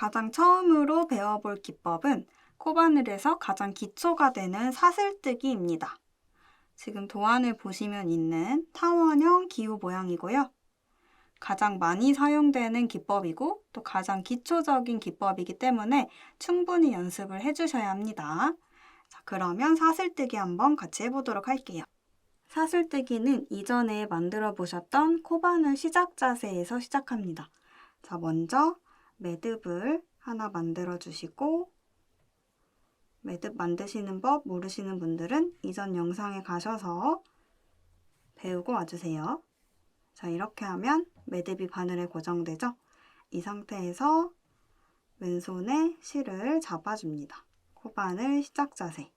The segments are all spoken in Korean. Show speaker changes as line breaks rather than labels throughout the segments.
가장 처음으로 배워볼 기법은 코바늘에서 가장 기초가 되는 사슬뜨기입니다. 지금 도안을 보시면 있는 타원형 기호 모양이고요. 가장 많이 사용되는 기법이고 또 가장 기초적인 기법이기 때문에 충분히 연습을 해주셔야 합니다. 자, 그러면 사슬뜨기 한번 같이 해보도록 할게요. 사슬뜨기는 이전에 만들어 보셨던 코바늘 시작 자세에서 시작합니다. 자, 먼저 매듭을 하나 만들어 주시고 매듭 만드시는 법 모르시는 분들은 이전 영상에 가셔서 배우고 와주세요. 자, 이렇게 하면 매듭이 바늘에 고정되죠? 이 상태에서 왼손에 실을 잡아줍니다. 코바늘 시작 자세.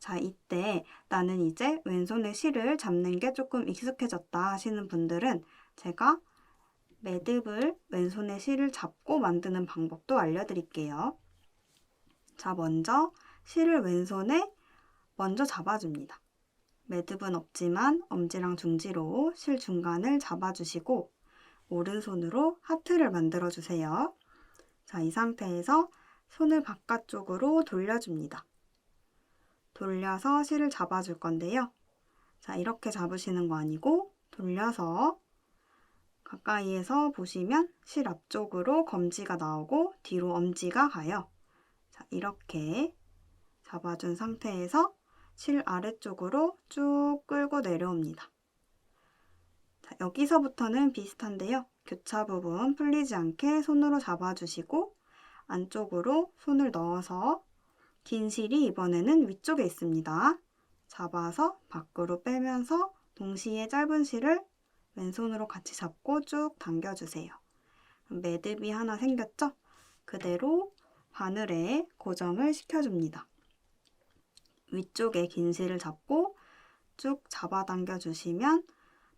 자, 이때 나는 이제 왼손에 실을 잡는 게 조금 익숙해졌다 하시는 분들은 제가 매듭을 왼손에 실을 잡고 만드는 방법도 알려드릴게요. 자, 먼저 실을 왼손에 먼저 잡아줍니다. 매듭은 없지만 엄지랑 중지로 실 중간을 잡아주시고 오른손으로 하트를 만들어주세요. 자, 이 상태에서 손을 바깥쪽으로 돌려줍니다. 돌려서 실을 잡아줄 건데요. 자, 이렇게 잡으시는 거 아니고 돌려서 가까이에서 보시면 실 앞쪽으로 검지가 나오고 뒤로 엄지가 가요. 자, 이렇게 잡아준 상태에서 실 아래쪽으로 쭉 끌고 내려옵니다. 자, 여기서부터는 비슷한데요. 교차 부분 풀리지 않게 손으로 잡아주시고 안쪽으로 손을 넣어서 긴 실이 이번에는 위쪽에 있습니다. 잡아서 밖으로 빼면서 동시에 짧은 실을 왼손으로 같이 잡고 쭉 당겨주세요. 매듭이 하나 생겼죠? 그대로 바늘에 고정을 시켜줍니다. 위쪽에 긴 실을 잡고 쭉 잡아당겨 주시면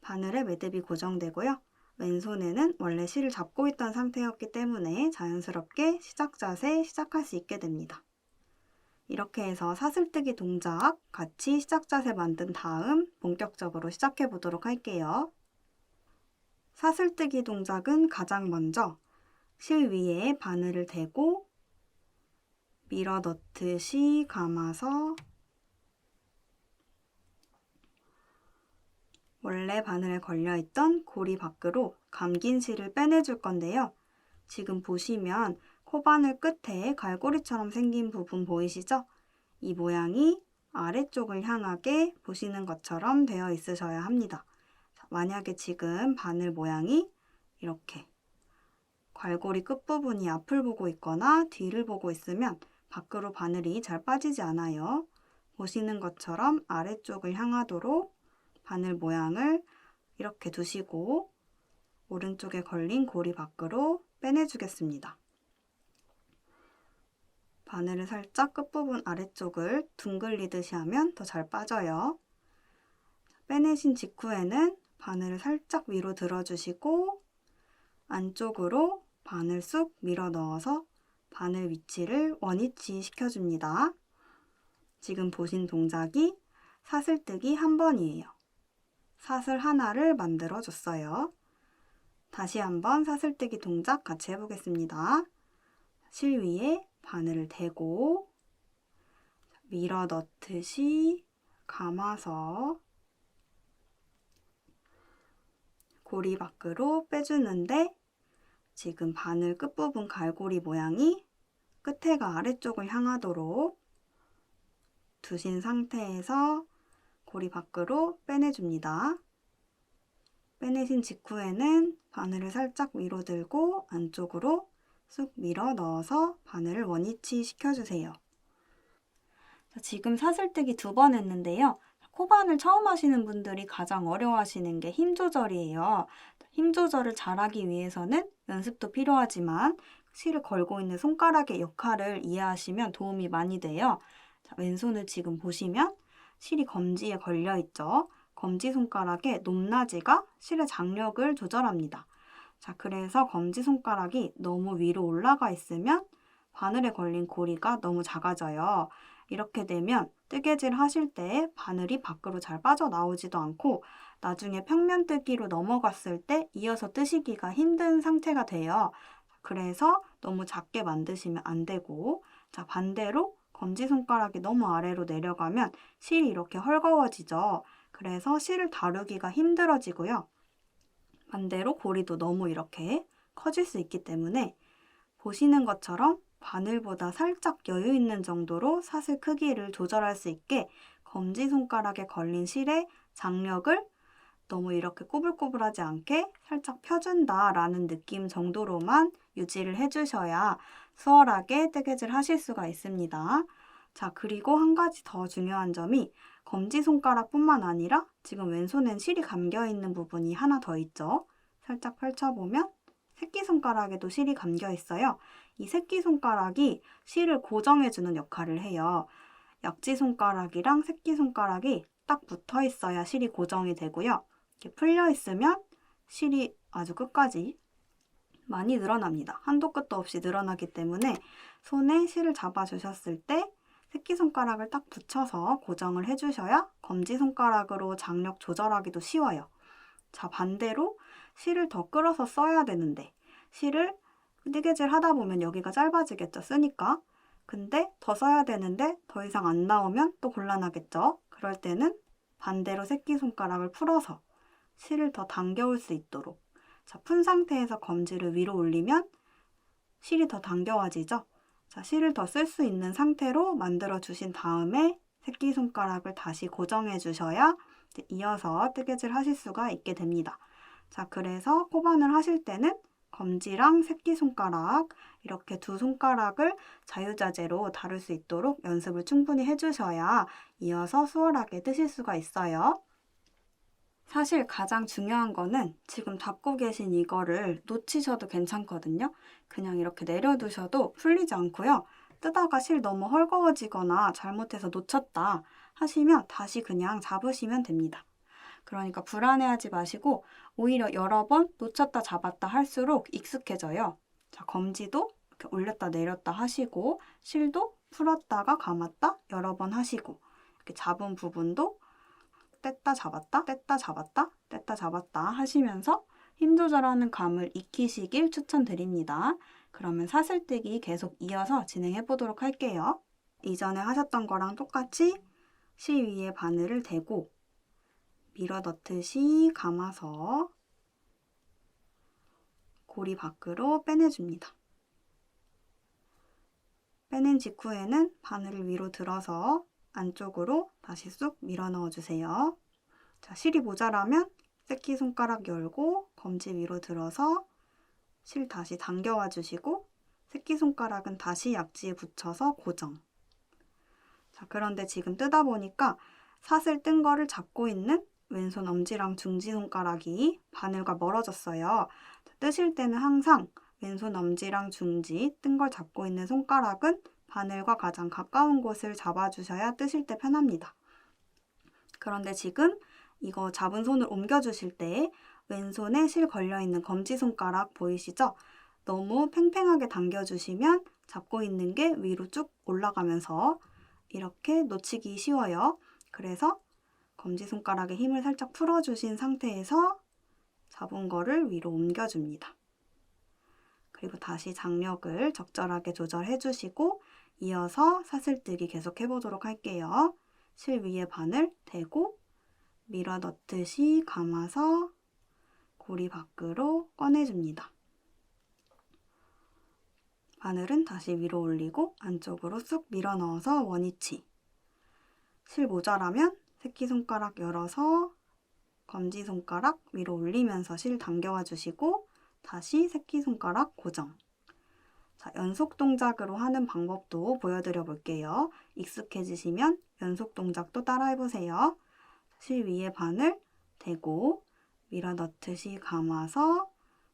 바늘에 매듭이 고정되고요. 왼손에는 원래 실을 잡고 있던 상태였기 때문에 자연스럽게 시작 자세 시작할 수 있게 됩니다. 이렇게 해서 사슬뜨기 동작 같이 시작 자세 만든 다음 본격적으로 시작해 보도록 할게요. 사슬뜨기 동작은 가장 먼저 실 위에 바늘을 대고 밀어 넣듯이 감아서 원래 바늘에 걸려있던 고리 밖으로 감긴 실을 빼내줄 건데요. 지금 보시면 코바늘 끝에 갈고리처럼 생긴 부분 보이시죠? 이 모양이 아래쪽을 향하게 보시는 것처럼 되어 있으셔야 합니다. 만약에 지금 바늘 모양이 이렇게 괄고리 끝부분이 앞을 보고 있거나 뒤를 보고 있으면 밖으로 바늘이 잘 빠지지 않아요. 보시는 것처럼 아래쪽을 향하도록 바늘 모양을 이렇게 두시고 오른쪽에 걸린 고리 밖으로 빼내주겠습니다. 바늘을 살짝 끝부분 아래쪽을 둥글리듯이 하면 더 잘 빠져요. 빼내신 직후에는 바늘을 살짝 위로 들어주시고 안쪽으로 바늘 쑥 밀어 넣어서 바늘 위치를 원위치 시켜줍니다. 지금 보신 동작이 사슬뜨기 한 번이에요. 사슬 하나를 만들어 줬어요. 다시 한번 사슬뜨기 동작 같이 해보겠습니다. 실 위에 바늘을 대고 밀어 넣듯이 감아서 고리 밖으로 빼주는데 지금 바늘 끝부분 갈고리 모양이 끝에가 아래쪽을 향하도록 두신 상태에서 고리 밖으로 빼내줍니다. 빼내신 직후에는 바늘을 살짝 위로 들고 안쪽으로 쑥 밀어 넣어서 바늘을 원위치 시켜주세요. 지금 사슬뜨기 두 번 했는데요. 코바늘 처음 하시는 분들이 가장 어려워하시는 게 힘 조절이에요. 힘 조절을 잘하기 위해서는 연습도 필요하지만 실을 걸고 있는 손가락의 역할을 이해하시면 도움이 많이 돼요. 자, 왼손을 지금 보시면 실이 검지에 걸려 있죠. 검지 손가락의 높낮이가 실의 장력을 조절합니다. 자, 그래서 검지 손가락이 너무 위로 올라가 있으면 바늘에 걸린 고리가 너무 작아져요. 이렇게 되면 뜨개질 하실 때 바늘이 밖으로 잘 빠져나오지도 않고 나중에 평면 뜨기로 넘어갔을 때 이어서 뜨시기가 힘든 상태가 돼요. 그래서 너무 작게 만드시면 안 되고 자 반대로 검지손가락이 너무 아래로 내려가면 실이 이렇게 헐거워지죠. 그래서 실을 다루기가 힘들어지고요. 반대로 고리도 너무 이렇게 커질 수 있기 때문에 보시는 것처럼 바늘보다 살짝 여유 있는 정도로 사슬 크기를 조절할 수 있게 검지손가락에 걸린 실의 장력을 너무 이렇게 꼬불꼬불하지 않게 살짝 펴준다 라는 느낌 정도로만 유지를 해주셔야 수월하게 뜨개질 하실 수가 있습니다. 자, 그리고 한 가지 더 중요한 점이 검지손가락뿐만 아니라 지금 왼손엔 실이 감겨 있는 부분이 하나 더 있죠. 살짝 펼쳐보면 새끼손가락에도 실이 감겨 있어요. 이 새끼손가락이 실을 고정해주는 역할을 해요. 약지손가락이랑 새끼손가락이 딱 붙어 있어야 실이 고정이 되고요. 이렇게 풀려 있으면 실이 아주 끝까지 많이 늘어납니다. 한도 끝도 없이 늘어나기 때문에 손에 실을 잡아주셨을 때 새끼손가락을 딱 붙여서 고정을 해주셔야 검지손가락으로 장력 조절하기도 쉬워요. 자, 반대로 실을 더 끌어서 써야 되는데 실을 뜨개질 하다 보면 여기가 짧아지겠죠, 쓰니까. 근데 더 써야 되는데 더 이상 안 나오면 또 곤란하겠죠. 그럴 때는 반대로 새끼손가락을 풀어서 실을 더 당겨올 수 있도록 자, 푼 상태에서 검지를 위로 올리면 실이 더 당겨워지죠. 자, 실을 더 쓸 수 있는 상태로 만들어 주신 다음에 새끼손가락을 다시 고정해 주셔야 이어서 뜨개질 하실 수가 있게 됩니다. 자, 그래서 코반을 하실 때는 검지랑 새끼손가락 이렇게 두 손가락을 자유자재로 다룰 수 있도록 연습을 충분히 해주셔야 이어서 수월하게 뜨실 수가 있어요. 사실 가장 중요한 거는 지금 잡고 계신 이거를 놓치셔도 괜찮거든요. 그냥 이렇게 내려두셔도 풀리지 않고요. 뜨다가 실 너무 헐거워지거나 잘못해서 놓쳤다 하시면 다시 그냥 잡으시면 됩니다. 그러니까 불안해하지 마시고 오히려 여러 번 놓쳤다 잡았다 할수록 익숙해져요. 자, 검지도 이렇게 올렸다 내렸다 하시고 실도 풀었다가 감았다 여러 번 하시고 이렇게 잡은 부분도 뗐다 잡았다 뗐다 잡았다 뗐다 잡았다 하시면서 힘 조절하는 감을 익히시길 추천드립니다. 그러면 사슬뜨기 계속 이어서 진행해 보도록 할게요. 이전에 하셨던 거랑 똑같이 실 위에 바늘을 대고 밀어 넣듯이 감아서 고리 밖으로 빼내줍니다. 빼낸 직후에는 바늘을 위로 들어서 안쪽으로 다시 쑥 밀어 넣어주세요. 자, 실이 모자라면 새끼 손가락 열고 검지 위로 들어서 실 다시 당겨와 주시고 새끼 손가락은 다시 약지에 붙여서 고정. 자, 그런데 지금 뜨다 보니까 사슬 뜬 거를 잡고 있는 왼손 엄지랑 중지 손가락이 바늘과 멀어졌어요. 뜨실 때는 항상 왼손 엄지랑 중지 뜬 걸 잡고 있는 손가락은 바늘과 가장 가까운 곳을 잡아주셔야 뜨실 때 편합니다. 그런데 지금 이거 잡은 손을 옮겨주실 때 왼손에 실 걸려있는 검지손가락 보이시죠? 너무 팽팽하게 당겨주시면 잡고 있는 게 위로 쭉 올라가면서 이렇게 놓치기 쉬워요. 그래서 검지손가락에 힘을 살짝 풀어주신 상태에서 잡은 거를 위로 옮겨줍니다. 그리고 다시 장력을 적절하게 조절해 주시고 이어서 사슬뜨기 계속 해보도록 할게요. 실 위에 바늘 대고 밀어 넣듯이 감아서 고리 밖으로 꺼내줍니다. 바늘은 다시 위로 올리고 안쪽으로 쑥 밀어 넣어서 원위치. 실 모자라면 새끼손가락 열어서 검지손가락 위로 올리면서 실 당겨와 주시고 다시 새끼손가락 고정. 자, 연속 동작으로 하는 방법도 보여드려 볼게요. 익숙해지시면 연속 동작도 따라해 보세요. 실 위에 바늘 대고 밀어 넣듯이 감아서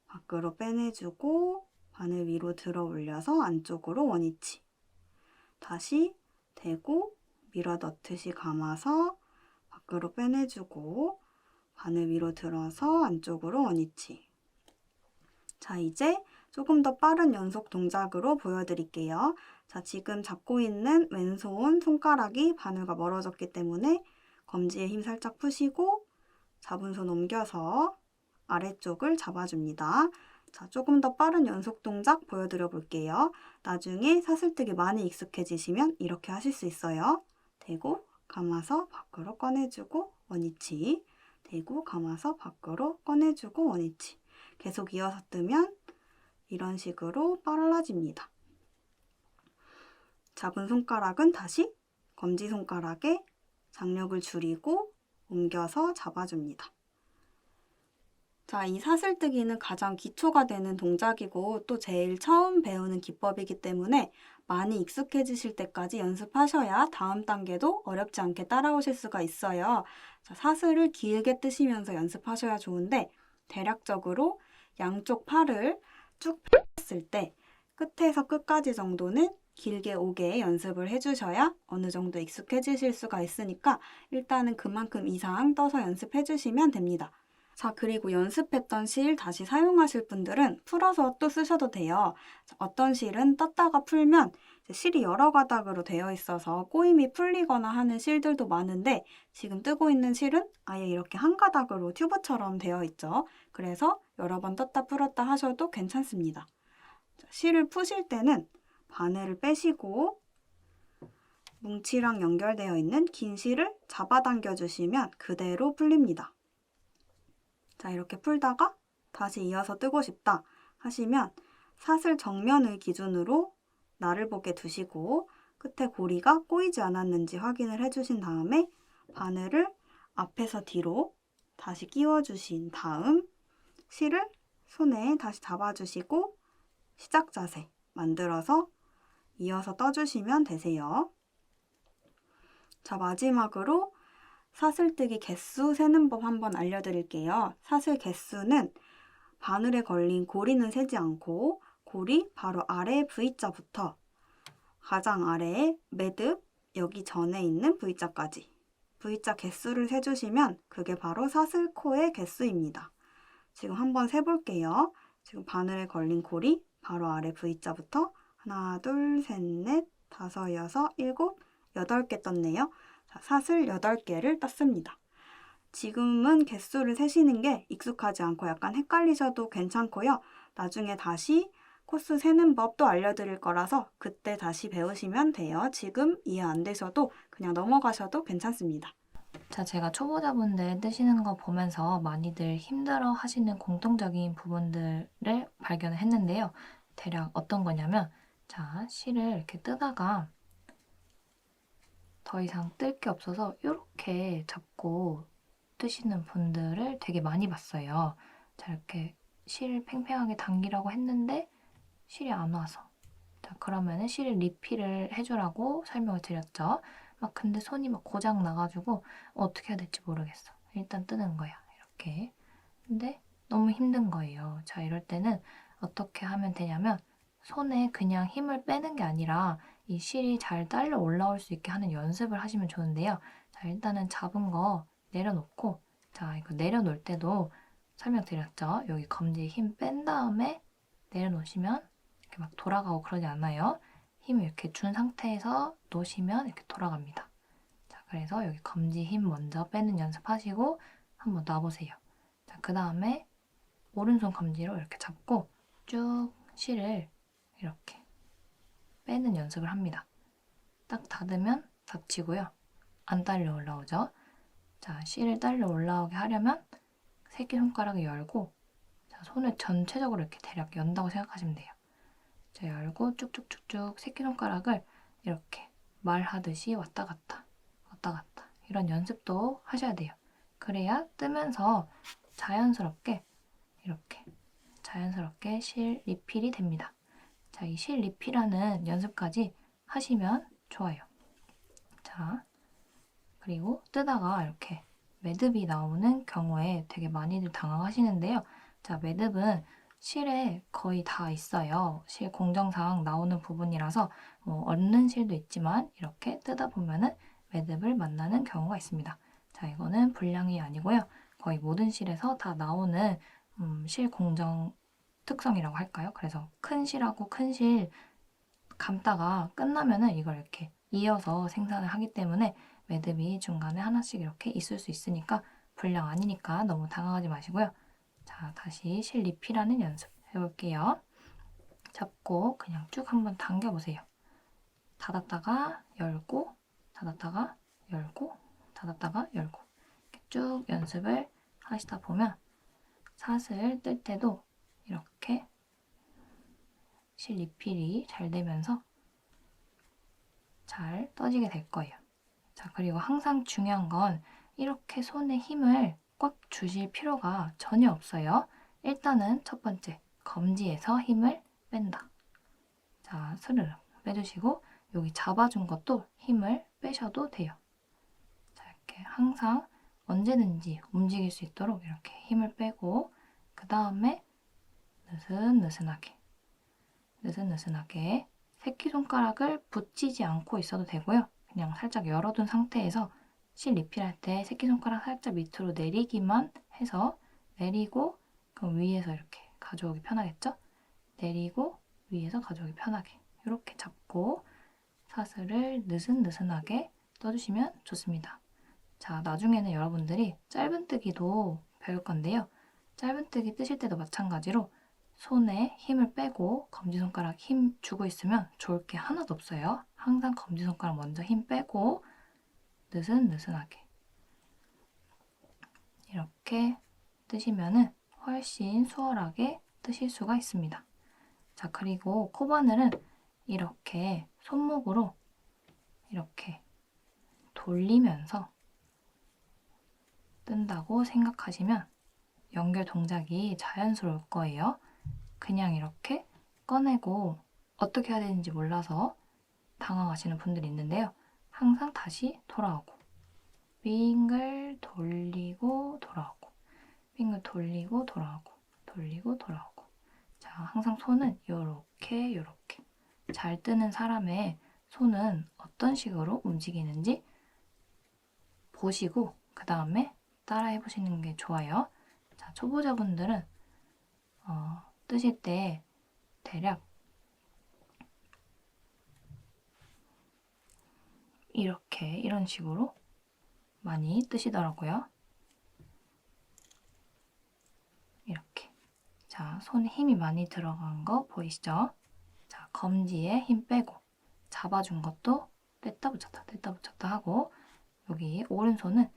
밖으로 빼내주고 바늘 위로 들어 올려서 안쪽으로 원위치. 다시 대고 밀어 넣듯이 감아서 밖으로 빼내주고 바늘 위로 들어서 안쪽으로 원위치. 자, 이제 조금 더 빠른 연속 동작으로 보여드릴게요. 자, 지금 잡고 있는 왼손 손가락이 바늘과 멀어졌기 때문에 검지에 힘 살짝 푸시고 잡은 손 옮겨서 아래쪽을 잡아줍니다. 자, 조금 더 빠른 연속 동작 보여드려 볼게요. 나중에 사슬뜨기 많이 익숙해지시면 이렇게 하실 수 있어요. 대고 감아서 밖으로 꺼내주고 원위치 대고 감아서 밖으로 꺼내주고 원위치 계속 이어서 뜨면 이런 식으로 빨라집니다. 잡은 손가락은 다시 검지손가락에 장력을 줄이고 옮겨서 잡아줍니다. 자, 이 사슬뜨기는 가장 기초가 되는 동작이고 또 제일 처음 배우는 기법이기 때문에 많이 익숙해지실 때까지 연습하셔야 다음 단계도 어렵지 않게 따라오실 수가 있어요. 자, 사슬을 길게 뜨시면서 연습하셔야 좋은데 대략적으로 양쪽 팔을 쭉 폈을 때 끝에서 끝까지 정도는 길게 오게 연습을 해주셔야 어느 정도 익숙해지실 수가 있으니까 일단은 그만큼 이상 떠서 연습해 주시면 됩니다. 자, 그리고 연습했던 실 다시 사용하실 분들은 풀어서 또 쓰셔도 돼요. 자, 어떤 실은 떴다가 풀면 실이 여러 가닥으로 되어 있어서 꼬임이 풀리거나 하는 실들도 많은데 지금 뜨고 있는 실은 아예 이렇게 한 가닥으로 튜브처럼 되어 있죠. 그래서 여러 번 떴다 풀었다 하셔도 괜찮습니다. 자, 실을 푸실 때는 바늘을 빼시고 뭉치랑 연결되어 있는 긴 실을 잡아당겨 주시면 그대로 풀립니다. 자, 이렇게 풀다가 다시 이어서 뜨고 싶다 하시면 사슬 정면을 기준으로 나를 보게 두시고 끝에 고리가 꼬이지 않았는지 확인을 해주신 다음에 바늘을 앞에서 뒤로 다시 끼워주신 다음 실을 손에 다시 잡아주시고 시작 자세 만들어서 이어서 떠주시면 되세요. 자, 마지막으로 사슬뜨기 개수 세는 법 한번 알려드릴게요. 사슬 개수는 바늘에 걸린 고리는 세지 않고 고리 바로 아래 V자부터 가장 아래에 매듭 여기 전에 있는 V자까지 V자 개수를 세주시면 그게 바로 사슬코의 개수입니다. 지금 한번 세볼게요. 지금 바늘에 걸린 고리 바로 아래 V자부터 하나, 둘, 셋, 넷, 다섯, 여섯, 일곱, 여덟 개 떴네요. 자, 사슬 8개를 떴습니다. 지금은 개수를 세시는 게 익숙하지 않고 약간 헷갈리셔도 괜찮고요. 나중에 다시 코스 세는 법도 알려드릴 거라서 그때 다시 배우시면 돼요. 지금 이해 안 되셔도 그냥 넘어가셔도 괜찮습니다.
자, 제가 초보자분들 뜨시는 거 보면서 많이들 힘들어 하시는 공통적인 부분들을 발견을 했는데요. 대략 어떤 거냐면, 자, 실을 이렇게 뜨다가 더 이상 뜰 게 없어서 이렇게 잡고 뜨시는 분들을 되게 많이 봤어요. 자, 이렇게 실 팽팽하게 당기라고 했는데 실이 안 와서. 자, 그러면은 실 리필을 해주라고 설명을 드렸죠. 막 근데 손이 막 고장 나가지고 어떻게 해야 될지 모르겠어. 일단 뜨는 거야. 이렇게. 근데 너무 힘든 거예요. 자, 이럴 때는 어떻게 하면 되냐면 손에 그냥 힘을 빼는 게 아니라 이 실이 잘 딸려 올라올 수 있게 하는 연습을 하시면 좋은데요. 자, 일단은 잡은 거 내려놓고, 자, 이거 내려놓을 때도 설명드렸죠. 여기 검지에 힘 뺀 다음에 내려놓으시면 이렇게 막 돌아가고 그러지 않아요. 힘을 이렇게 준 상태에서 놓으시면 이렇게 돌아갑니다. 자, 그래서 여기 검지 힘 먼저 빼는 연습하시고 한번 놔보세요. 자, 그 다음에 오른손 검지로 이렇게 잡고 쭉 실을 이렇게 빼는 연습을 합니다. 딱 닫으면 닫히고요. 안 딸려 올라오죠. 자, 실을 딸려 올라오게 하려면 새끼손가락을 열고 자, 손을 전체적으로 이렇게 대략 연다고 생각하시면 돼요. 자, 열고 쭉쭉쭉쭉 새끼손가락을 이렇게 말하듯이 왔다 갔다 왔다 갔다 이런 연습도 하셔야 돼요. 그래야 뜨면서 자연스럽게 이렇게 자연스럽게 실 리필이 됩니다. 자, 이 실 리필하는 연습까지 하시면 좋아요. 자, 그리고 뜨다가 이렇게 매듭이 나오는 경우에 되게 많이들 당황하시는데요. 자, 매듭은 실에 거의 다 있어요. 실 공정상 나오는 부분이라서 뭐 얻는 실도 있지만 이렇게 뜨다 보면은 매듭을 만나는 경우가 있습니다. 자, 이거는 불량이 아니고요. 거의 모든 실에서 다 나오는 음, 실 공정 특성이라고 할까요? 그래서 큰 실하고 큰 실 감다가 끝나면은 이걸 이렇게 이어서 생산을 하기 때문에 매듭이 중간에 하나씩 이렇게 있을 수 있으니까 불량 아니니까 너무 당황하지 마시고요. 자, 다시 실 리필하는 연습 해볼게요. 잡고 그냥 쭉 한번 당겨보세요. 닫았다가 열고, 닫았다가 열고, 닫았다가 열고. 쭉 연습을 하시다 보면 사슬 뜰 때도 이렇게 실 리필이 잘 되면서 잘 떠지게 될 거예요. 자, 그리고 항상 중요한 건 이렇게 손에 힘을 꽉 주실 필요가 전혀 없어요. 일단은 첫 번째, 검지에서 힘을 뺀다. 자, 스르르 빼주시고 여기 잡아준 것도 힘을 빼셔도 돼요. 자, 이렇게 항상 언제든지 움직일 수 있도록 이렇게 힘을 빼고 그 다음에 느슨느슨하게 느슨느슨하게 새끼손가락을 붙이지 않고 있어도 되고요. 그냥 살짝 열어둔 상태에서 실 리필할 때 새끼손가락 살짝 밑으로 내리기만 해서 내리고 그럼 위에서 이렇게 가져오기 편하겠죠? 내리고 위에서 가져오기 편하게 이렇게 잡고 사슬을 느슨느슨하게 떠주시면 좋습니다. 자, 나중에는 여러분들이 짧은뜨기도 배울 건데요. 짧은뜨기 뜨실 때도 마찬가지로 손에 힘을 빼고 검지손가락 힘 주고 있으면 좋을 게 하나도 없어요. 항상 검지손가락 먼저 힘 빼고 느슨느슨하게 이렇게 뜨시면은 훨씬 수월하게 뜨실 수가 있습니다. 자, 그리고 코바늘은 이렇게 손목으로 이렇게 돌리면서 뜬다고 생각하시면 연결 동작이 자연스러울 거예요. 그냥 이렇게 꺼내고 어떻게 해야 되는지 몰라서 당황하시는 분들이 있는데요. 항상 다시 돌아오고. 빙글 돌리고 돌아오고. 빙글 돌리고 돌아오고. 돌리고 돌아오고. 자 항상 손은 요렇게 요렇게. 잘 뜨는 사람의 손은 어떤 식으로 움직이는지 보시고 그 다음에 따라 해 보시는 게 좋아요. 자 초보자분들은 어, 뜨실 때 대략 이렇게 이런 식으로 많이 뜨시더라고요. 이렇게. 자, 손에 힘이 많이 들어간 거 보이시죠? 자, 검지에 힘 빼고 잡아준 것도 뗐다 붙였다 뗐다 붙였다 하고 여기 오른손은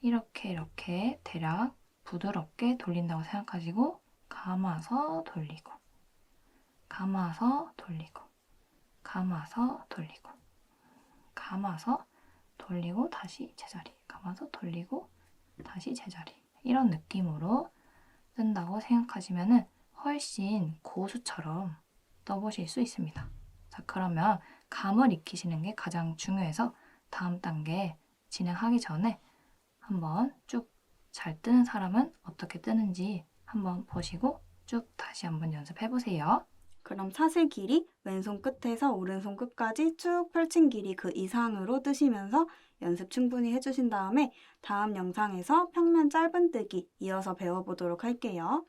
이렇게 이렇게 대략 부드럽게 돌린다고 생각하시고 감아서 돌리고 감아서 돌리고 감아서 돌리고 감아서 돌리고 다시 제자리 감아서 돌리고 다시 제자리 이런 느낌으로 뜬다고 생각하시면 훨씬 고수처럼 떠보실 수 있습니다. 자 그러면 감을 익히시는 게 가장 중요해서 다음 단계 진행하기 전에 한번 쭉 잘 뜨는 사람은 어떻게 뜨는지 한번 보시고 쭉 다시 한번 연습해 보세요.
그럼 사슬 길이 왼손 끝에서 오른손 끝까지 쭉 펼친 길이 그 이상으로 뜨시면서 연습 충분히 해주신 다음에 다음 영상에서 평면 짧은뜨기 이어서 배워보도록 할게요.